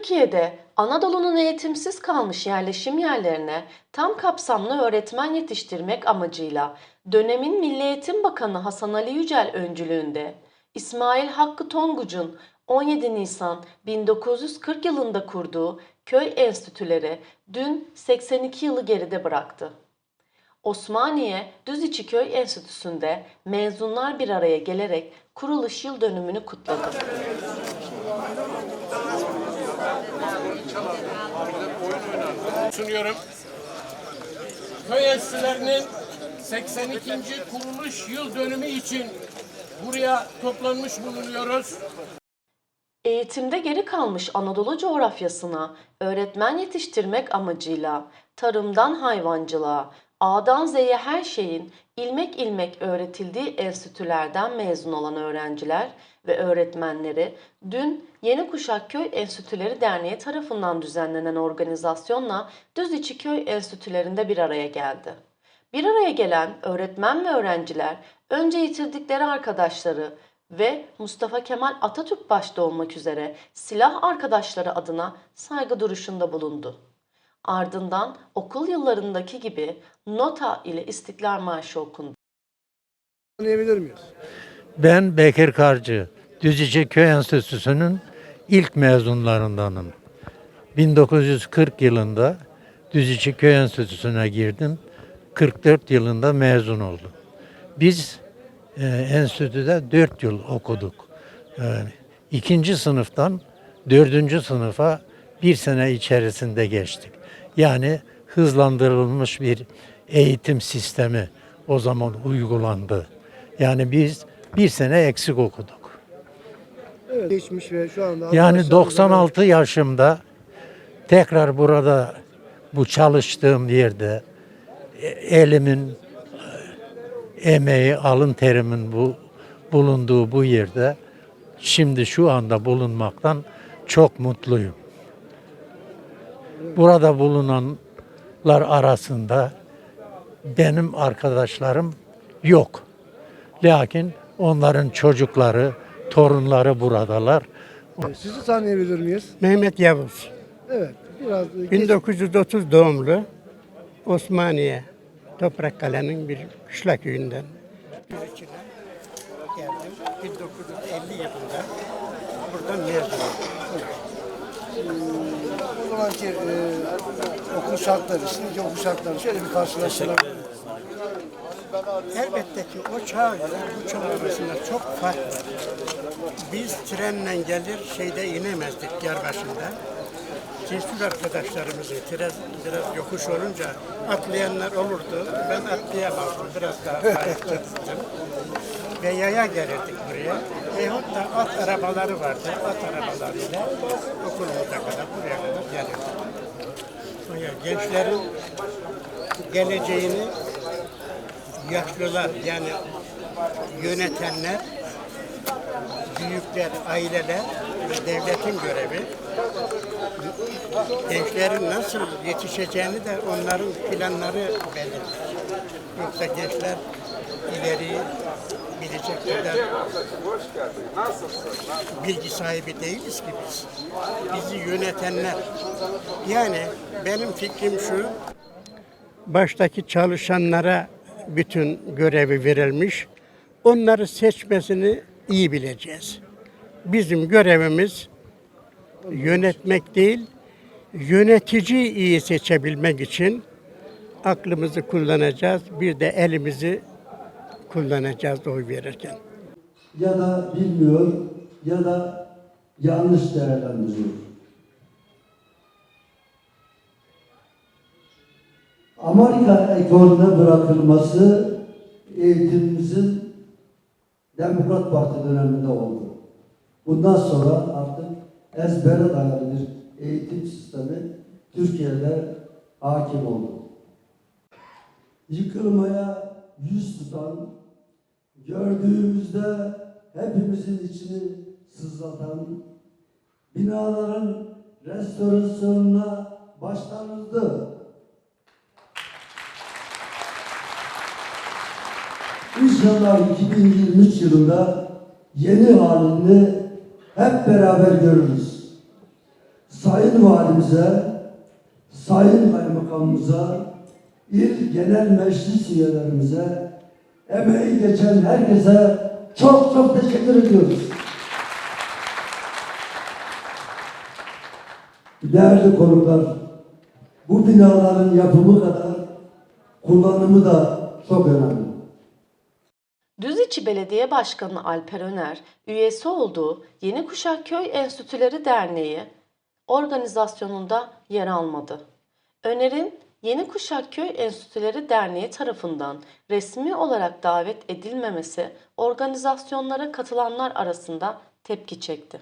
Türkiye'de Anadolu'nun eğitimsiz kalmış yerleşim yerlerine tam kapsamlı öğretmen yetiştirmek amacıyla dönemin Milli Eğitim Bakanı Hasan Ali Yücel öncülüğünde İsmail Hakkı Tonguç'un 17 Nisan 1940 yılında kurduğu köy enstitüleri dün 82 yılı geride bıraktı. Osmaniye Düziçi Köy Enstitüsü'nde mezunlar bir araya gelerek kuruluş yıl dönümünü kutladı. Sunuyorum. Köy enstitülerinin 82. kuruluş yıl dönümü için buraya toplanmış bulunuyoruz. Eğitimde geri kalmış Anadolu coğrafyasına öğretmen yetiştirmek amacıyla tarımdan hayvancılığa, A'dan Z'ye her şeyin ilmek ilmek öğretildiği enstitülerden mezun olan öğrenciler ve öğretmenleri dün Yeni Kuşak Köy Enstitüleri Derneği tarafından düzenlenen organizasyonla Düziçi Köy Enstitülerinde bir araya geldi. Bir araya gelen öğretmen ve öğrenciler önce yitirdikleri arkadaşları ve Mustafa Kemal Atatürk başta olmak üzere silah arkadaşları adına saygı duruşunda bulundu. Ardından okul yıllarındaki gibi nota ile İstiklal Marşı okundu. Tanıyabilir miyiz? Ben Bekir Karcı, Düzice Köy Enstitüsü'nün ilk mezunlarındanım. 1940 yılında Düzice Köy Enstitüsü'ne girdim. 44 yılında mezun oldum. Biz e, enstitüde 4 yıl okuduk. Yani ikinci sınıftan dördüncü sınıfa bir sene içerisinde geçtik. Yani hızlandırılmış bir eğitim sistemi o zaman uygulandı. Yani biz bir sene eksik okuduk. Evet. Geçmiş ve şu anda Yani arkadaşlarımızla 96 yaşımda tekrar burada bu çalıştığım yerde e, elimin e, emeği, alın terimin bu bulunduğu bu yerde şimdi şu anda bulunmaktan çok mutluyum. Burada bulunanlar arasında benim arkadaşlarım yok. Lakin onların çocukları, torunları buradalar. Sizi tanıyabilir miyiz? Mehmet Yavuz. Evet. Biraz geç- 1930 doğumlu Osmaniye Toprakkale'nin bir kışla köyünden. geldim. 1950 yılında buradan mezun oldum. O zamanki e, okul şartları, şimdiki okul şartları şöyle bir karşılaştıralım. Elbette ki o çağ ile bu çağ arasında çok fark var. Biz trenle gelir şeyde inemezdik yer başında. Cesur arkadaşlarımızı biraz, biraz yokuş olunca atlayanlar olurdu. Ben atlayamazdım. Biraz daha kayıktım. Ve yaya gelirdik buraya. Veyahut da at arabaları vardı. At arabalarıyla okulumuza kadar buraya kadar gelirdik. Buraya gençlerin geleceğini yaşlılar yani yönetenler, büyükler, aileler ve devletin görevi gençlerin nasıl yetişeceğini de onların planları belirler. Yoksa gençler ileri bilecek kadar bilgi sahibi değiliz ki biz. Bizi yönetenler. Yani benim fikrim şu, baştaki çalışanlara bütün görevi verilmiş. Onları seçmesini iyi bileceğiz. Bizim görevimiz yönetmek değil, yönetici iyi seçebilmek için aklımızı kullanacağız. Bir de elimizi kullanacağız oy verirken. ya da bilmiyor ya da yanlış değerlendiriyor. Amerika ekolüne bırakılması eğitimimizin Demokrat Parti döneminde oldu. Bundan sonra artık ezbere dayalı bir eğitim sistemi Türkiye'de hakim oldu. Yıkılmaya yüz tutan, gördüğümüzde hepimizin içini sızlatan binaların restorasyonuna başlanıldı. İnşallah 2023 yılında yeni halini hep beraber görürüz. Sayın Valimize, Sayın Kaymakamımıza, il genel meclis üyelerimize, emeği geçen herkese çok çok teşekkür ediyoruz. Değerli konuklar, bu binaların yapımı kadar kullanımı da çok önemli. Düziçi Belediye Başkanı Alper Öner, üyesi olduğu Yeni Kuşak Köy Enstitüleri Derneği organizasyonunda yer almadı. Öner'in Yeni Kuşak Köy Enstitüleri Derneği tarafından resmi olarak davet edilmemesi organizasyonlara katılanlar arasında tepki çekti.